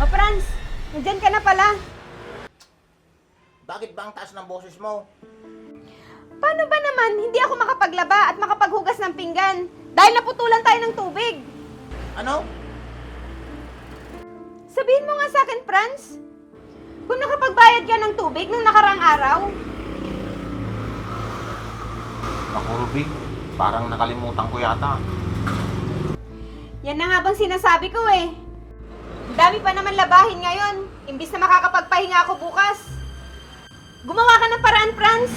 O Franz, nandyan ka na pala. Bakit ba ang taas ng boses mo? Paano ba naman hindi ako makapaglaba at makapaghugas ng pinggan? Dahil naputulan tayo ng tubig. Ano? Sabihin mo nga sa akin, Franz. Kung nakapagbayad ka ng tubig nung nakarang araw, Ako, Ruby. Parang nakalimutan ko yata. yan na nga bang sinasabi ko eh. Dami pa naman labahin ngayon, imbis na makakapagpahinga ako bukas. Gumawa ka ng paraan, Franz.